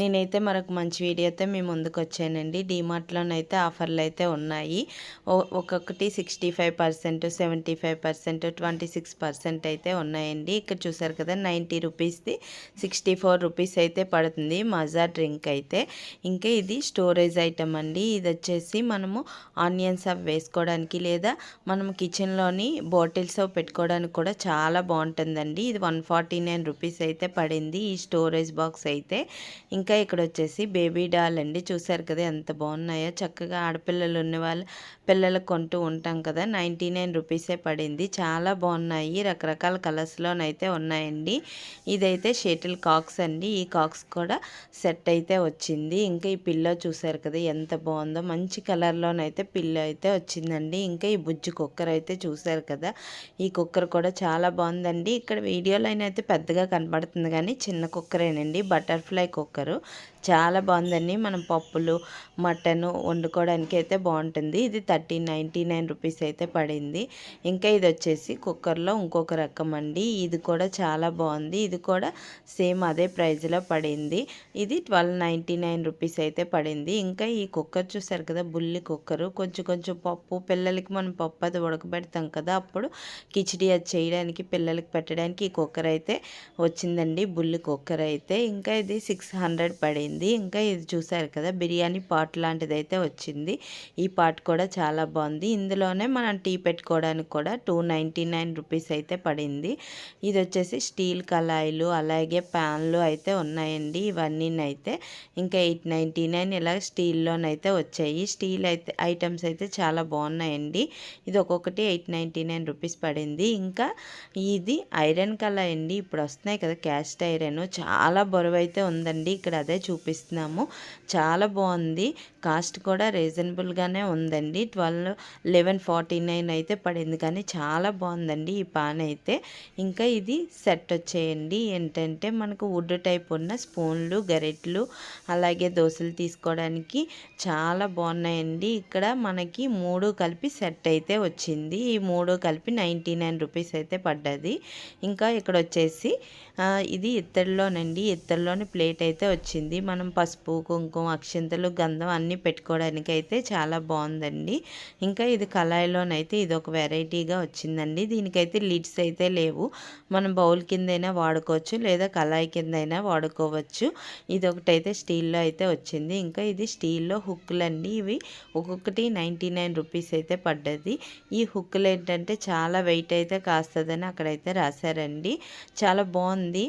నేనైతే మరొక మంచి వీడియో అయితే మీ ముందుకు వచ్చానండి డీమార్ట్లోనైతే ఆఫర్లు అయితే ఉన్నాయి ఒక్కొక్కటి sixty five percent seventy five percent twenty six percent అయితే ఉన్నాయండి. ఇక్కడ చూసారు కదా నైంటీ రూపీస్ది సిక్స్టీ ఫోర్ రూపీస్ అయితే పడుతుంది మజా డ్రింక్ అయితే. ఇంకా ఇది స్టోరేజ్ ఐటమ్ అండి. ఇది వచ్చేసి మనము ఆనియన్స్ అవి వేసుకోవడానికి లేదా మనం కిచెన్లోని బాటిల్స్ పెట్టుకోవడానికి కూడా చాలా చాలా బాగుంటుందండి. ఇది వన్ ఫార్టీ నైన్ రూపీస్ అయితే పడింది ఈ స్టోరేజ్ బాక్స్ అయితే. ఇంకా ఇక్కడ వచ్చేసి బేబీ డాల్ అండి. చూసారు కదా ఎంత బాగున్నాయో. చక్కగా ఆడపిల్లలు ఉన్న వాళ్ళు పిల్లలకు కొంటూ ఉంటాం కదా నైంటీ నైన్ రూపీసే పడింది. చాలా బాగున్నాయి. రకరకాల కలర్స్లోనైతే ఉన్నాయండి. ఇదైతే షటిల్ కాక్స్ అండి. ఈ కాక్స్ కూడా సెట్ అయితే వచ్చింది. ఇంకా ఈ పిల్లో చూసారు కదా ఎంత బాగుందో. మంచి కలర్లోనైతే పిల్లో అయితే వచ్చిందండి. ఇంకా ఈ బుజ్జి కుక్కర్ అయితే చూసారు కదా ఈ కుక్కర్ కూడా చాలా బాగుందండి. ఇక్కడ వీడియోలో అయితే పెద్దగా కనబడుతుంది కానీ చిన్న కుక్కరేనండి. Butterfly cooker. చాలా బాగుందండి. మనం పప్పులు మటన్ వండుకోవడానికి అయితే బాగుంటుంది. ఇది థర్టీ నైంటీ నైన్ రూపీస్ అయితే పడింది. ఇంకా ఇది వచ్చేసి కుక్కర్లో ఇంకొక రకం అండి. ఇది కూడా చాలా బాగుంది. ఇది కూడా సేమ్ అదే ప్రైజ్లో పడింది. ఇది ట్వెల్వ్ నైంటీ నైన్ రూపీస్ అయితే పడింది. ఇంకా ఈ కుక్కర్ చూసారు కదా బుల్లి కుక్కరు. కొంచెం కొంచెం పప్పు పిల్లలకి మనం పప్పు అది ఉడకబెడతాం కదా అప్పుడు కిచిడి అది చేయడానికి పిల్లలకి పెట్టడానికి ఈ కుక్కర్ అయితే వచ్చిందండి. బుల్లి కుక్కర్ అయితే ఇంకా ఇది సిక్స్ హండ్రెడ్ పడింది. ఇంకా ఇది చూసారు కదా బిర్యానీ పాట్ లాంటిది అయితే వచ్చింది. ఈ పాట్ కూడా చాలా చాలా బాగుంది. ఇందులోనే మనం టీ పెట్టుకోవడానికి కూడా టూ నైంటీ నైన్ రూపీస్ అయితే పడింది. ఇది వచ్చేసి స్టీల్ కళాయిలు అలాగే ప్యాన్లు అయితే ఉన్నాయండి. ఇవన్నీ అయితే ఇంకా ఎయిట్ నైంటీ నైన్ ఇలా స్టీల్లోనైతే వచ్చాయి. స్టీల్ అయితే ఐటమ్స్ అయితే చాలా బాగున్నాయండి. ఇది ఒక్కొక్కటి ఎయిట్ నైంటీ నైన్ రూపీస్ పడింది. ఇంకా ఇది ఐరన్ కళాయి అండి ఇప్పుడు వస్తున్నాయి కదా క్యాస్ట్ ఐరన్ చాలా బరువు అయితే ఉందండి. ఇక్కడ అదే చూపిస్తున్నాము. చాలా బాగుంది. కాస్ట్ కూడా రీజనబుల్గానే ఉందండి. ట్వెల్వ్ లెవెన్ ఫార్టీ నైన్ అయితే పడింది. కానీ చాలా బాగుందండి ఈ పాన్ అయితే. ఇంకా ఇది సెట్ వచ్చేయండి. ఏంటంటే మనకు వుడ్ టైప్ ఉన్న స్పూన్లు గరెట్లు అలాగే దోశలు తీసుకోవడానికి చాలా బాగున్నాయండి. ఇక్కడ మనకి మూడు కలిపి సెట్ అయితే వచ్చింది. ఈ మూడు కలిపి నైంటీ నైన్ రూపీస్ అయితే పడ్డది. ఇంకా ఇక్కడ వచ్చేసి ఇది ఇత్తడిలోనండి. ఇత్తడిలోని ప్లేట్ అయితే వచ్చింది. మనం పసుపు కుంకుమ అక్షింతలు గంధం అన్నీ పెట్టుకోవడానికి అయితే చాలా బాగుందండి. ఇంకా ఇది కళాయిలోనైతే ఇది ఒక వెరైటీగా వచ్చిందండి. దీనికైతే లిడ్స్ అయితే లేవు. మనం బౌల్ కిందైనా వాడుకోవచ్చు లేదా కళాయి కిందైనా వాడుకోవచ్చు. ఇది ఒకటైతే స్టీల్లో అయితే వచ్చింది. ఇంకా ఇది స్టీల్లో హుక్కులు అండి ఇవి ఒక్కొక్కటి నైంటీ నైన్ రూపీస్ అయితే పడ్డది. ఈ హుక్కులు ఏంటంటే చాలా వెయిట్ అయితే కాస్తుందని అక్కడైతే రాశారండి. చాలా బాగుంది.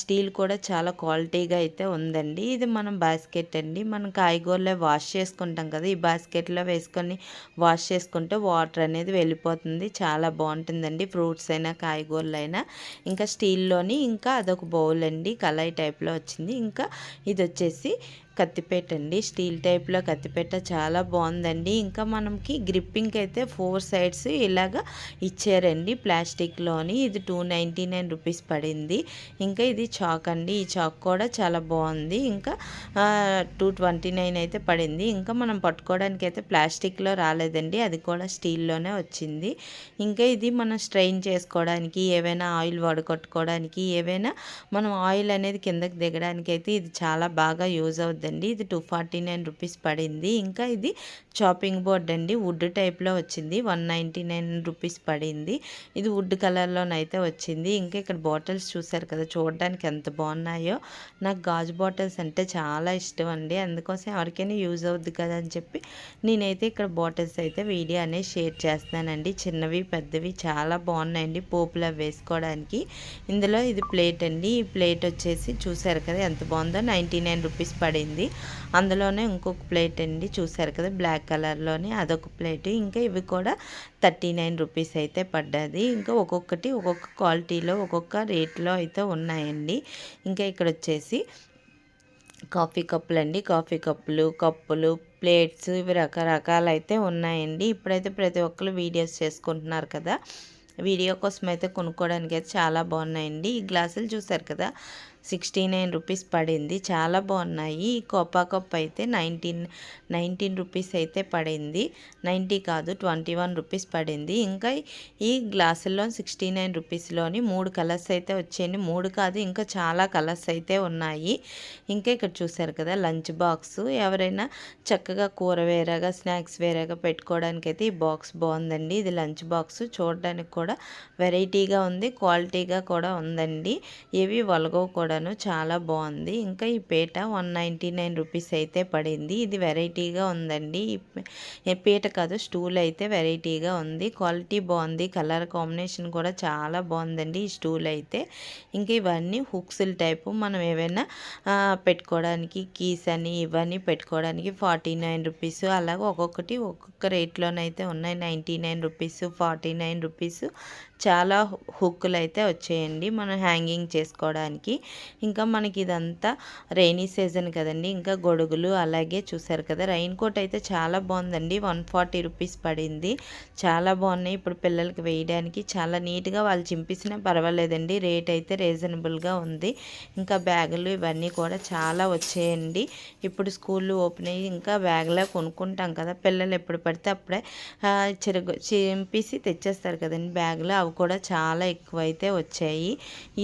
స్టీల్ కూడా చాలా క్వాలిటీగా అయితే ఉందండి. ఇది మనం బాస్కెట్ అండి. మనం కాయగూరలో వాష్ చేసుకుంటాం కదా ఈ బాస్కెట్లో వేసుకొని వాష్ చేసుకుంటే వాటర్ అనేది వెళ్ళిపోతుంది. చాలా బాగుంటుందండి. ఫ్రూట్స్ అయినా కాయగూరలు అయినా. ఇంకా స్టీల్లోని ఇంకా అదొక బౌల్ అండి. కళాయి టైప్లో వచ్చింది. ఇంకా ఇది వచ్చేసి కత్తిపేట అండి. స్టీల్ టైప్లో కత్తిపేట చాలా బాగుందండి. ఇంకా మనకి గ్రిప్పింగ్ అయితే ఫోర్ సైడ్స్ ఇలాగా ఇచ్చారండి ప్లాస్టిక్లోని. ఇది టూ నైంటీ నైన్ రూపీస్ పడింది. ఇంకా ఇది చాక్ అండి. ఈ చాక్ కూడా చాలా బాగుంది. ఇంకా టూ ట్వంటీ నైన్ అయితే పడింది. ఇంకా మనం పట్టుకోవడానికి అయితే ప్లాస్టిక్లో రాలేదండి. అది కూడా స్టీల్లోనే వచ్చింది. ఇంకా ఇది మనం స్ట్రెయిన్ చేసుకోవడానికి ఏవైనా ఆయిల్ వడగొట్టుకోవడానికి ఏవైనా మనం ఆయిల్ అనేది కిందకి దిగడానికి అయితే ఇది చాలా బాగా యూజ్ అవుతుంది అవుతుందండి ఇది టూ ఫార్టీ నైన్ రూపీస్ పడింది. ఇంకా ఇది చాపింగ్ బోర్డ్ అండి. వుడ్ టైప్లో వచ్చింది. వన్ నైంటీ నైన్ రూపీస్ పడింది. ఇది వుడ్ కలర్లోనైతే వచ్చింది. ఇంకా ఇక్కడ బాటిల్స్ చూసారు కదా చూడడానికి ఎంత బాగున్నాయో. నాకు గాజు బాటిల్స్ అంటే చాలా ఇష్టం అండి. అందుకోసం ఎవరికైనా యూజ్ అవుద్ది కదా అని చెప్పి నేనైతే ఇక్కడ బాటిల్స్ అయితే వీడియో అనేది షేర్ చేస్తున్నానండి. చిన్నవి పెద్దవి చాలా బాగున్నాయండి పోపులు వేసుకోవడానికి. ఇందులో ఇది ప్లేట్ అండి. ఈ ప్లేట్ వచ్చేసి చూసారు కదా ఎంత బాగుందో. నైంటీ నైన్ రూపీస్ పడింది. వచ్చింది. అందులోనే ఇంకొక ప్లేట్ అండి చూసారు కదా బ్లాక్ కలర్లోని అదొక ప్లేట్. ఇంకా ఇవి కూడా థర్టీ నైన్ రూపీస్ అయితే పడ్డది. ఇంకా ఒక్కొక్కటి ఒక్కొక్క క్వాలిటీలో ఒక్కొక్క రేట్లో అయితే ఉన్నాయండి. ఇంకా ఇక్కడ వచ్చేసి కాఫీ కప్పులు అండి. కాఫీ కప్పులు కప్పులు ప్లేట్స్ ఇవి రకరకాలు అయితే ఉన్నాయండి. ఇప్పుడైతే ప్రతి ఒక్కరు వీడియోస్ చేసుకుంటున్నారు కదా. వీడియో కోసం అయితే కొనుక్కోవడానికి అయితే చాలా బాగున్నాయండి. ఈ గ్లాసులు చూసారు కదా సిక్స్టీ నైన్ రూపీస్ పడింది. చాలా బాగున్నాయి. ఈ కోపా కప్ అయితే నైన్టీన్ నైన్టీన్ రూపీస్ అయితే పడింది. నైంటీ కాదు ట్వంటీ వన్ రూపీస్ పడింది. ఇంకా ఈ గ్లాసుల్లో సిక్స్టీ నైన్ రూపీస్లోని మూడు కలర్స్ అయితే వచ్చాయండి. మూడు కాదు ఇంకా చాలా కలర్స్ అయితే ఉన్నాయి. ఇంకా ఇక్కడ చూసారు కదా లంచ్ బాక్స్. ఎవరైనా చక్కగా కూర వేరేగా స్నాక్స్ వేరేగా పెట్టుకోవడానికి అయితే ఈ బాక్స్ బాగుందండి. ఇది లంచ్ బాక్స్. చూడడానికి కూడా వెరైటీగా ఉంది క్వాలిటీగా కూడా ఉందండి. ఇవి వలగో కూడాను చాలా బాగుంది. ఇంకా ఈ పీట వన్ నైంటీ నైన్ రూపీస్ అయితే పడింది. ఇది వెరైటీగా ఉందండి. పీట కాదు స్టూల్ అయితే వెరైటీగా ఉంది. క్వాలిటీ బాగుంది. కలర్ కాంబినేషన్ కూడా చాలా బాగుందండి ఈ స్టూల్ అయితే. ఇంకా ఇవన్నీ హుక్స్ల టైపు మనం ఏవైనా పెట్టుకోవడానికి కీస్ అని ఇవన్నీ పెట్టుకోవడానికి ఫార్టీ నైన్ రూపీస్. అలాగే ఒక్కొక్కటి ఒక్కొక్క రేట్లోనైతే ఉన్నాయి. Ninety nine rupees forty nine rupees చాలా హుక్కులు అయితే వచ్చాయండి మనం హ్యాంగింగ్ చేసుకోవడానికి. ఇంకా మనకి ఇదంతా రైనీ సీజన్ కదండి ఇంకా గొడుగులు అలాగే చూసారు కదా రైన్ కోట్ అయితే చాలా బాగుందండి వన్ ఫార్టీ రూపీస్ పడింది. చాలా బాగున్నాయి ఇప్పుడు పిల్లలకి వేయడానికి చాలా నీట్గా వాళ్ళు చింపేసినా పర్వాలేదండి రేట్ అయితే రీజనబుల్గా ఉంది. ఇంకా బ్యాగులు ఇవన్నీ కూడా చాలా వచ్చాయండి. ఇప్పుడు స్కూళ్ళు ఓపెన్ అయ్యి ఇంకా బ్యాగ్లా కొనుక్కుంటాం కదా పిల్లలు ఎప్పుడు పడితే అప్పుడే చిరుగు చింపేసి తెచ్చేస్తారు కదండి బ్యాగులు అవి కూడా చాలా ఎక్కువైతే వచ్చాయి.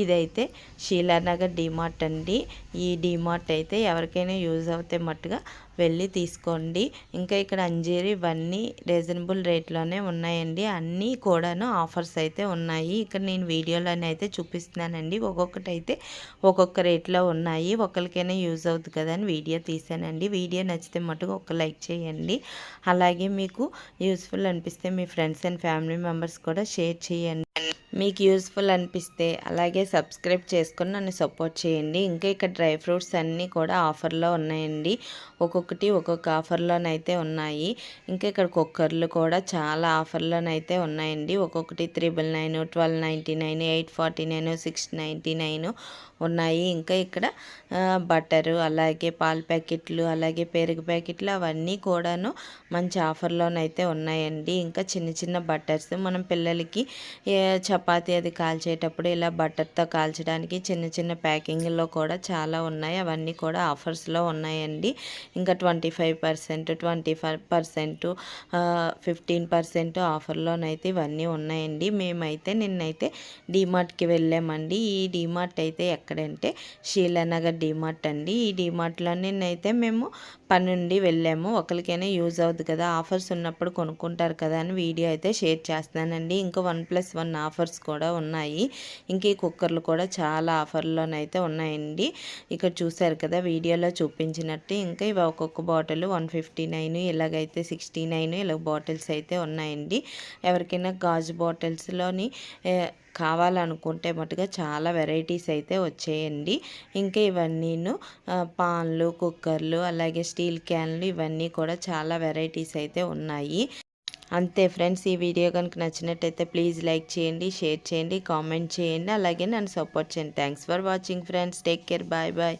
ఇదైతే శీలానగర్ డిమార్ట్ అండి. ఈ డిమార్ట్ అయితే ఎవరికైనా యూజ్ అవుతే మట్టుగా వెళ్ళి తీసుకోండి. ఇంకా ఇక్కడ అంజీరి ఇవన్నీ రీజనబుల్ రేట్లోనే ఉన్నాయండి. అన్నీ కూడాను ఆఫర్స్ అయితే ఉన్నాయి. ఇక్కడ నేను వీడియోలోనే అయితే చూపిస్తున్నానండి. ఒక్కొక్కటి అయితే ఒక్కొక్క రేట్లో ఉన్నాయి. ఒకరికైనా యూజ్ అవుతుంది కదా అని వీడియో తీసానండి. వీడియో నచ్చితే మటుకు ఒక లైక్ చేయండి. అలాగే మీకు యూస్ఫుల్ అనిపిస్తే మీ ఫ్రెండ్స్ అండ్ ఫ్యామిలీ మెంబర్స్ కూడా షేర్ చేయండి. మీకు యూస్ఫుల్ అనిపిస్తే అలాగే సబ్స్క్రైబ్ చేసుకుని నన్ను సపోర్ట్ చేయండి. ఇంకా ఇక్కడ డ్రై ఫ్రూట్స్ అన్నీ కూడా ఆఫర్లో ఉన్నాయండి. ఒక్కొక్క ఒక్కొక్కటి ఒక్కొక్క ఆఫర్లోనైతే ఉన్నాయి. ఇంకా ఇక్కడ కుక్కర్లు కూడా చాలా ఆఫర్లోనైతే ఉన్నాయండి. ఒక్కొక్కటి triple nine twelve ninety nine eight forty nine six ninety nine ఉన్నాయి. ఇంకా ఇక్కడ బట్టరు అలాగే పాల ప్యాకెట్లు అలాగే పెరుగు ప్యాకెట్లు అవన్నీ కూడాను మంచి ఆఫర్లోనైతే ఉన్నాయండి. ఇంకా చిన్న చిన్న బట్టర్స్ మనం పిల్లలకి చపాతీ అది కాల్చేటప్పుడు ఇలా బటర్తో కాల్చడానికి చిన్న చిన్న ప్యాకింగ్లో కూడా చాలా ఉన్నాయి. అవన్నీ కూడా ఆఫర్స్లో ఉన్నాయండి. ఇంకా twenty five percent twenty five percent fifteen percent ఆఫర్లోనైతే ఇవన్నీ ఉన్నాయండి. మేమైతే నిన్నైతే డిమార్ట్కి వెళ్ళామండి. ఈ డిమార్ట్ అయితే ఎక్కడంటే శీలానగర్ డిమార్ట్ అండి. ఈ డిమార్ట్లో నిన్నైతే మేము పనుండి వెళ్ళాము. ఒకరికైనా యూజ్ అవుతుంది కదా ఆఫర్స్ ఉన్నప్పుడు కొనుక్కుంటారు కదా అని వీడియో అయితే షేర్ చేస్తున్నానండి. ఇంకా వన్ ప్లస్ వన్ ఆఫర్స్ కూడా ఉన్నాయి. ఇంకా ఈ కుక్కర్లు కూడా చాలా ఆఫర్లోనైతే ఉన్నాయండి. ఇక్కడ చూసారు కదా వీడియోలో చూపించినట్టు. ఇంకా ఇవి ఒక్కొక్క బాటిల్ వన్ ఫిఫ్టీ నైన్ ఇలాగైతే సిక్స్టీ నైన్ ఇలా బాటిల్స్ అయితే ఉన్నాయండి. ఎవరికైనా గాజు బాటిల్స్లోని కావాలనుకుంటే మటుగా చాలా వెరైటీస్ అయితే వచ్చాయండి. ఇంకా ఇవన్నీను పాన్లు కుక్కర్లు అలాగే స్టీల్ క్యాన్లు ఇవన్నీ కూడా చాలా వెరైటీస్ అయితే ఉన్నాయి. అంతే ఫ్రెండ్స్ ఈ వీడియో కనుక నచ్చినట్టయితే ప్లీజ్ లైక్ చేయండి షేర్ చేయండి కామెంట్ చేయండి అలాగే నన్ను సపోర్ట్ చేయండి. Thanks for watching friends. Take care. Bye bye.